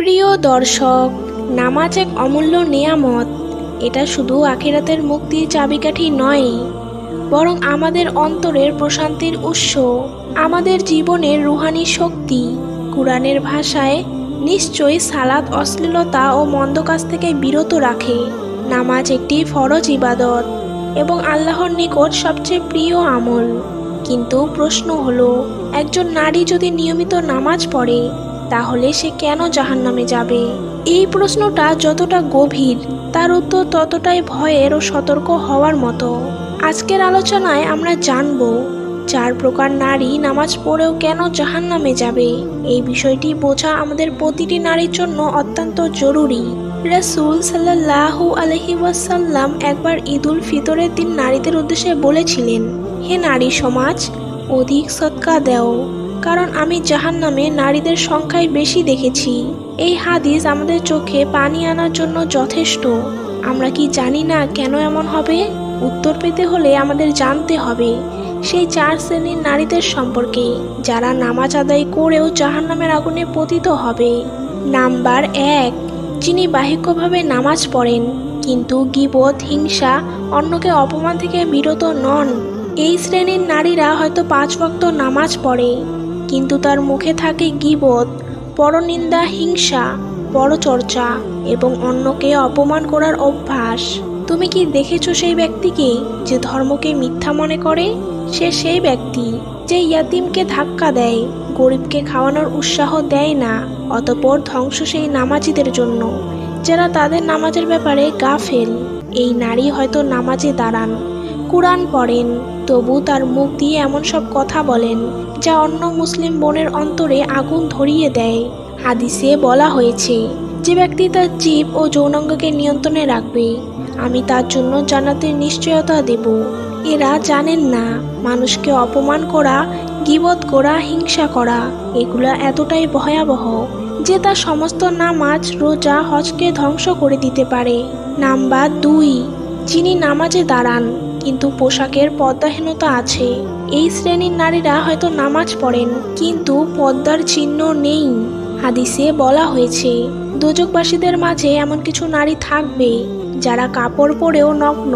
প্রিয় দর্শক, নামাজ এক অমূল্য নেয়ামত। এটা শুধু আখিরাতের মুক্তির চাবিকাঠি নয়, বরং আমাদের অন্তরের প্রশান্তির উৎস, আমাদের জীবনের রুহানি শক্তি। কোরআনের ভাষায় নিশ্চয়ই সালাদ অশ্লীলতা ও মন্দ কাজ থেকে বিরত রাখে। নামাজ একটি ফরজ ইবাদত এবং আল্লাহর নিকট সবচেয়ে প্রিয় আমল। কিন্তু প্রশ্ন হলো, একজন নারী যদি নিয়মিত নামাজ পড়ে তাহলে সে কেন জাহান্নামে যাবে? এই প্রশ্নটা যতটা গভীর, তার উত্তর ততটাই ভয়ের ও সতর্ক হওয়ার মতো। আজকের আলোচনায় আমরা জানব, চার প্রকার নারী নামাজ পড়েও কেন জাহান্নামে যাবে? এই বিষয়টি বোঝা আমাদের প্রতিটি নারীর জন্য অত্যন্ত জরুরি। রাসূল সাল্লাল্লাহু আলহি ওয়াসাল্লাম একবার ঈদুল ফিতরের দিন নারীদের উদ্দেশ্যে বলেছিলেন, হে নারী সমাজ, অধিক সৎকা দেও। কারণ আমি জাহান নামে নারীদের সংখ্যায় বেশি দেখেছি। এই হাদিস আমাদের চোখে পানি আনার জন্য যথেষ্ট। আমরা কি জানি না কেন এমন হবে? উত্তর পেতে হলে আমাদের জানতে হবে। সেই চার শ্রেণির নারীদের সম্পর্কে, যারা নামাজ আদায় করেও জাহান নামের আগুনে পতিত হবে। নাম্বার এক, যিনি বাহিকভাবে নামাজ পড়েন, কিন্তু গিবত, হিংসা, অন্যকে অপমান থেকে বিরত নন। এই শ্রেণির নারীরা হয়তো পাঁচ ভক্ত নামাজ পড়ে। কিন্তু তার মুখে থাকে গিবত, পরনিন্দা, হিংসা, পরচর্চা এবং অন্যকে অপমান করার অভ্যাস। তুমি কি দেখেছ সেই ব্যক্তিকে যে ধর্মকে মিথ্যা মনে করে? সে সেই ব্যক্তি যে ইয়াতিমকে ধাক্কা দেয়, গরিবকে খাওয়ানোর উৎসাহ দেয় না, অতপর ধ্বংস সেই নামাজিদের জন্য। যারা তাদের নামাজের ব্যাপারে গাফেল, এই নারী হয়তো নামাজে দাঁড়ান, কোরআন পড়েন তবু তার মুখ দিয়ে এমন সব কথা বলেন, যা অন্য মুসলিম বোনের অন্তরে আগুন ধরিয়ে দেয়। হাদিসে বলা হয়েছে, যে ব্যক্তি তার জীব ও যৌনাঙ্গকে নিয়ন্ত্রণে রাখবে, আমি তার জন্য জান্নাতের নিশ্চয়তা দেব। এরা জানেন না, মানুষকে অপমান করা, গিবত করা, হিংসা করা, এগুলা এতটাই ভয়াবহ, যে তার সমস্ত নামাজ, রোজা, হজকে ধ্বংস করে দিতে পারে। নাম্বার দুই, যিনি নামাজে দাঁড়ান কিন্তু পোশাকের পদ্মাহীনতা আছে। এই শ্রেণির নারীরা হয়তো নামাজ পড়েন, কিন্তু পদ্মার চিহ্ন নেই, হাদিসে বলা হয়েছে। দোজকবাসীদের মাঝে এমন কিছু নারী থাকবে, যারা কাপড় পরেও নগ্ন,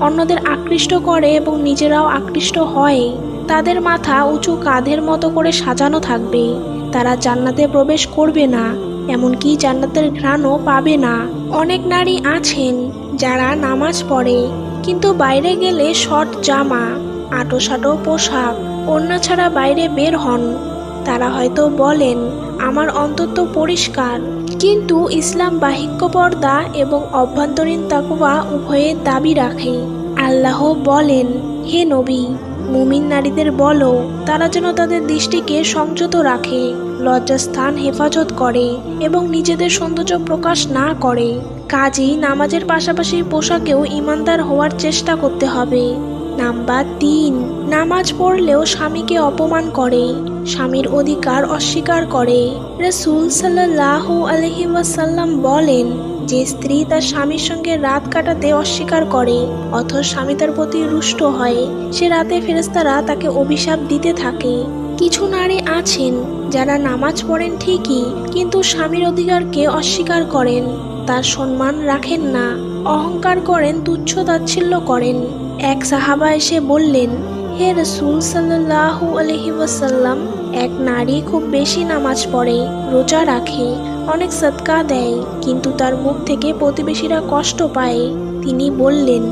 অন্যদের আকৃষ্ট করে এবং নিজেরাও আকৃষ্ট হয়। তাদের মাথা উঁচু কাঁধের মতো করে সাজানো থাকবে। তারা জান্নাতে প্রবেশ করবে না, এমনকি জান্নাতের ঘ্রাণও পাবে না। অনেক নারী আছেন, যারা নামাজ পড়ে কিন্তু বাইরে গেলে শর্ট জামা, আটোসাটো পোশাক অন্য ছাড়া বাইরে বের হন। তারা হয়তো বলেন, আমার অন্তত পরিষ্কার। কিন্তু ইসলাম বাহিক্য পর্দা এবং অভ্যন্তরীণ তাকুয়া উভয়ের দাবি রাখে। আল্লাহ বলেন, হে নবী মুমিন নারীদের বলো, তারা যেন তাদের দৃষ্টিকে সংযত রাখে, লজ্জাস্থান হেফাজত করে এবং নিজেদের সৌন্দর্য প্রকাশ না করে। কাজেই নামাজের পাশাপাশি পোশাকেও ইমানদার হওয়ার চেষ্টা করতে হবে। নাম্বার তিন, নামাজ পড়লেও স্বামীকে অপমান করে। স্বামীর অধিকার অস্বীকার করে। রসুল সাল্লাহ আলহি ওয়াসাল্লাম বলেন, যে স্ত্রী তার স্বামীর সঙ্গে রাত কাটাতে অস্বীকার করে, অথচ স্বামী তার প্রতি রুষ্ট হয়, সে রাতে ফেরেস্তারা তাকে অভিশাপ দিতে থাকে। কিছু নারী আছেন যারা নামাজ পড়েন ঠিকই, কিন্তু স্বামীর অধিকারকে অস্বীকার করেন, তার সম্মান রাখেন না, অহংকার করেন, তুচ্ছ তাচ্ছিল্য করেন। এক সাহাবা এসে বললেন হে রসুল সাল্লাহ আলহি ওয়াসাল্লাম, এক নারী খুব বেশি নামাজ পড়ে, রোজা রাখে, অনেক সৎকা দেয়, কিন্তু তার মুখ থেকে প্রতিবেশীরা কষ্ট পায়। তিনি বললেন,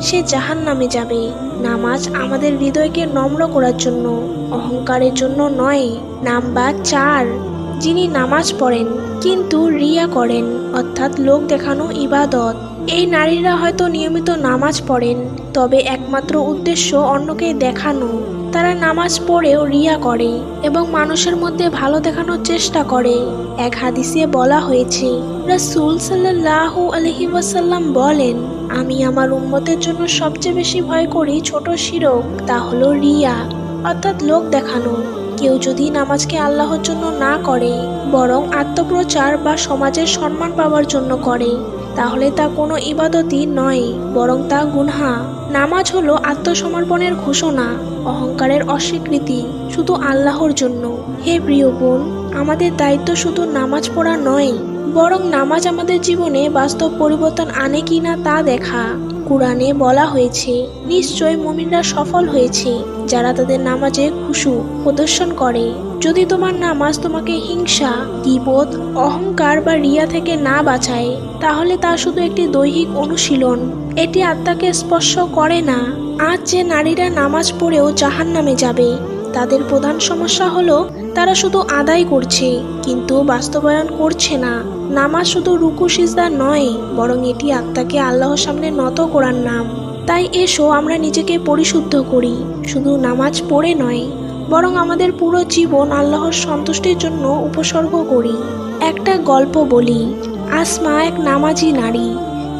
সে জাহান নামে যাবে, নামাজ আমাদের হৃদয়কে নম্র করার জন্য, অহংকারের জন্য নয়, নাম্বার চার। যিনি নামাজ পড়েন, কিন্তু রিয়া করেন, অর্থাৎ লোক দেখানো ইবাদত। এই নারীরা হয়তো নিয়মিত নামাজ পড়েন, তবে একমাত্র উদ্দেশ্য অন্যকে দেখানো। তারা নামাজ পড়েও রিয়া করে এবং মানুষের মধ্যে ভালো দেখানোর চেষ্টা করে। এক হাদিসে বলা হয়েছে, রাসূল সাল্লাল্লাহু আলহি ওয়াসাল্লাম বলেন, আমি আমার উম্মতের জন্য সবচেয়ে বেশি ভয় করি ছোট শিরক, তা হলো রিয়া, অর্থাৎ লোক দেখানো। কেউ যদি নামাজকে আল্লাহর জন্য না করে, বরং আত্মপ্রচার বা সমাজের সম্মান পাওয়ার জন্য করে তাহলে তা কোনো ইবাদতই নয়, বরং তা গুনহা। নামাজ হলো আত্মসমর্পণের ঘোষণা, অহংকারের অস্বীকৃতি, শুধু আল্লাহর জন্য। হে প্রিয় বোন, আমাদের দায়িত্ব শুধু নামাজ পড়া নয়, বরং নামাজ আমাদের জীবনে বাস্তব পরিবর্তন আনে কিনা তা দেখা। কোরআনে বলা হয়েছে, নিশ্চয় মুমিনরা সফল হয়েছে। যারা তাদের নামাজে খুশু প্রদর্শন করে। যদি তোমার নামাজ তোমাকে হিংসা গিবোধ অহংকার বা রিয়া থেকে না বাঁচায়, তাহলে তা শুধু একটি দৈহিক অনুশীলন। এটি আত্মাকে স্পর্শ করে না। আজ যে নারীরা নামাজ পড়েও জাহান নামে যাবে, তাদের প্রধান সমস্যা হলো তারা শুধু আদায় করছে, কিন্তু বাস্তবায়ন করছে না। নামাজ শুধু রুকু, সিজদা নয়, বরং এটি আত্মাকে আল্লাহর সামনে নত করার নাম। তাই এসো, আমরা নিজেকে পরিশুদ্ধ করি। শুধু নামাজ পড়ে নয়, বরং আমাদের পুরো জীবন আল্লাহর সন্তুষ্টির জন্য উপসর্গ করি। একটা গল্প বলি, আসমা এক নামাজি নারী,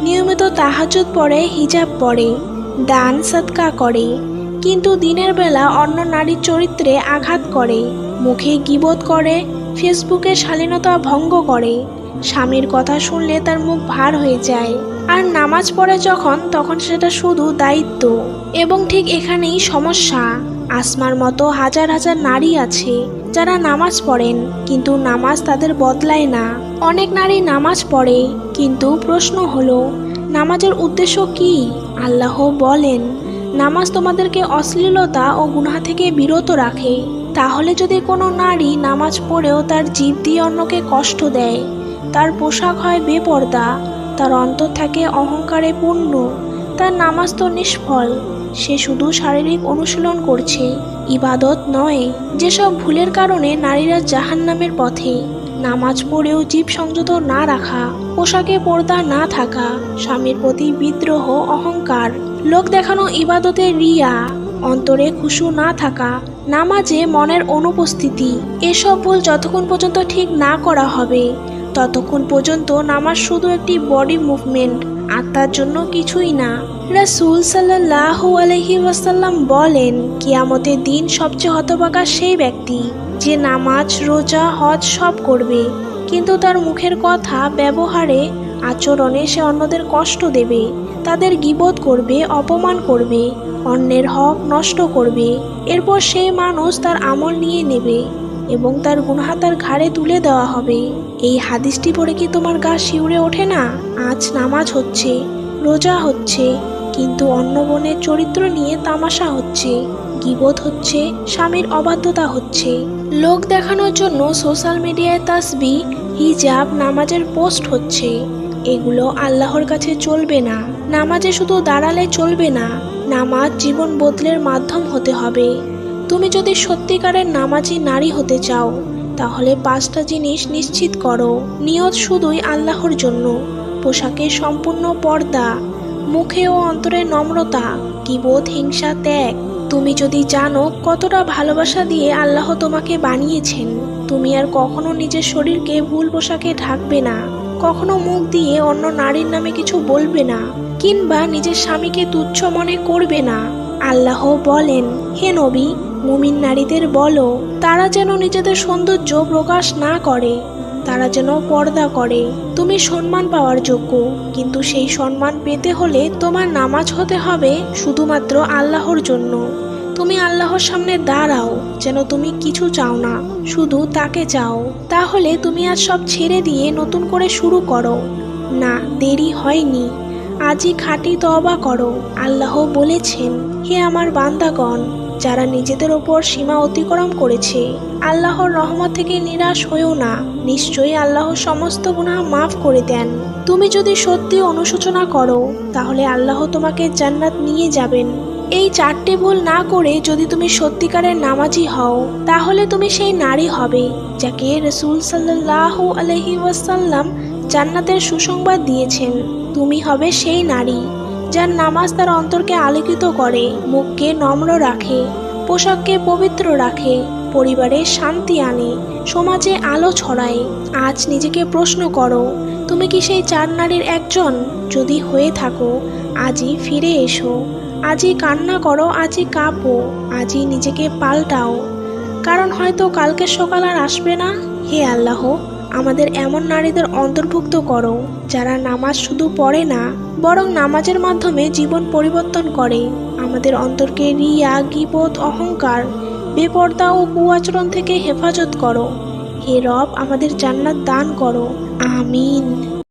নিয়মিত তাহাজুদ পড়ে হিজাব পড়ে দান সৎকা করে, কিন্তু দিনের বেলা অন্য নারীর চরিত্রে আঘাত করে, মুখে গিবোধ করে, ফেসবুকে শালীনতা ভঙ্গ করে, স্বামীর কথা শুনলে তার মুখ ভার হয়ে যায়। আর নামাজ পড়ে যখন, তখন সেটা শুধু দায়িত্ব। এবং ঠিক এখানেই সমস্যা। আসমার মতো হাজার হাজার নারী আছে, যারা নামাজ পড়েন, কিন্তু নামাজ তাদের বদলায় না। অনেক নারী নামাজ পড়ে, কিন্তু প্রশ্ন হলো, নামাজের উদ্দেশ্য কি? আল্লাহ বলেন, নামাজ তোমাদেরকে অশ্লীলতা ও গুনাহ থেকে বিরত রাখে। তাহলে যদি কোনো নারী নামাজ পড়েও তার জীব দিয়ে অন্যকে কষ্ট দেয়, তার পোশাক হয় বেপর্দা তার অন্তর থাকে অহংকারে পূর্ণ, তার নামাজ তো নিষ্ফল, সে শুধু শারীরিক অনুশীলন করছে, ইবাদত নয়, যেসব ভুলের কারণে নারীরা জাহান্নামের পথে, নামাজ পড়েও জীব সংযত না রাখা, পোশাকে পর্দা না থাকা, স্বামীর প্রতি বিদ্রোহ, অহংকার, লোক দেখানো ইবাদতে রিয়া, অন্তরে খুশু না থাকা, নামাজে মনের অনুপস্থিতি, এসব ভুল যতক্ষণ পর্যন্ত ঠিক না করা হবে। ততক্ষণ পর্যন্ত নামাজ শুধু একটি বডি মুভমেন্ট আত্মার জন্য কিছুই না। রাসূল সাল্লাহ আলহি ওয়াসাল্লাম বলেন, কিয়ামতের দিন সবচেয়ে হতবাকা সেই ব্যক্তি যে নামাজ, রোজা, হজ সব করবে। কিন্তু তার মুখের কথা, ব্যবহারে, আচরণে সে অন্যদের কষ্ট দেবে, তাদের গিবোধ করবে, অপমান করবে, অন্যের হক নষ্ট করবে। এরপর সেই মানুষ তার আমল নিয়ে নেবে। এবং তার গুনহা তার ঘাড়ে তুলে দেওয়া হবে। এই হাদিসটি পড়ে কি তোমার গা শিউরে ওঠে না? আজ নামাজ হচ্ছে, রোজা হচ্ছে, কিন্তু অন্য বোনের চরিত্র নিয়ে তামাশা হচ্ছে গিবোধ হচ্ছে, স্বামীর অবাধ্যতা হচ্ছে। লোক দেখানোর জন্য সোশ্যাল মিডিয়ায় তাসবি, হিজাব, নামাজের পোস্ট হচ্ছে। এগুলো আল্লাহর কাছে চলবে না। নামাজে শুধু দাঁড়ালে চলবে না। নামাজ জীবন বদলের মাধ্যম হতে হবে। তুমি যদি সত্যিকারের নামাজি নারী হতে চাও, তাহলে পাঁচটা জিনিস নিশ্চিত করো। নিয়ত শুধুই আল্লাহর জন্য। পোশাকে সম্পূর্ণ পর্দা, মুখে ও অন্তরে নম্রতা, কিবোধ, হিংসা, ত্যাগ। তুমি যদি জানো কতটা ভালোবাসা দিয়ে আল্লাহ তোমাকে বানিয়েছেন, তুমি আর কখনো নিজের শরীরকে ভুল পোশাকে ঢাকবে না। কখনো মুখ দিয়ে অন্য নারীর নামে কিছু বলবে না, কিংবা নিজের স্বামীকে তুচ্ছ মনে করবে না। আল্লাহ বলেন, হে নবী মুমিন নারীদের বলো, তারা যেন নিজেদের সৌন্দর্য প্রকাশ না করে, তারা যেন পর্দা করে। তুমি সম্মান পাওয়ার যোগ্য, কিন্তু সেই সম্মান পেতে হলে তোমার নামাজ হতে হবে শুধুমাত্র আল্লাহর জন্য। তুমি আল্লাহর সামনে দাঁড়াও, যেন তুমি কিছু চাও না, শুধু তাকে চাও। তাহলে তুমি আজ সব ছেড়ে দিয়ে নতুন করে শুরু করো। না, দেরি হয়নি। আজই খাঁটি তবা করো। আল্লাহ বলেছেন, হে আমার বান্দাগণ যারা নিজেদের ওপর সীমা অতিক্রম করেছে, আল্লাহর রহমত থেকে নিরাশ হয়েও না। নিশ্চয়ই আল্লাহ সমস্ত গুণা মাফ করে দেন। তুমি যদি সত্যি অনুশোচনা করো, তাহলে আল্লাহ তোমাকে জান্নাত নিয়ে যাবেন। এই চারটে ভুল না করে যদি তুমি সত্যিকারের নামাজি হও, তাহলে তুমি সেই নারী হবে, যাকে রসুল সাল্লাহ আলহি ওয়াসাল্লাম জান্নাতের সুসংবাদ দিয়েছেন। তুমি হবে সেই নারী। যার নামাজ তার অন্তরকে আলোকিত করে, মুখকে নম্র রাখে, পোশাককে পবিত্র রাখে, পরিবারে শান্তি আনে, সমাজে আলো ছড়ায়। আজ নিজেকে প্রশ্ন করো, তুমি কি সেই চার নারীর একজন? যদি হয়ে থাকো, আজই ফিরে এসো। আজই কান্না করো, আজই কাঁপো, আজই নিজেকে পাল্টাও। কারণ হয়তো কালকের সকাল আর আসবে না। হে আল্লাহ, আমাদের এমন নারীদের অন্তর্ভুক্ত করো, যারা নামাজ শুধু পড়ে না, বরং নামাজের মাধ্যমে জীবন পরিবর্তন করে। আমাদের অন্তরকে রিয়া গিবোধ অহংকার, বেপর্দা ও কুয়াচরণ থেকে হেফাজত করো। হে রব, আমাদের জান্নাত দান করো। আমিন।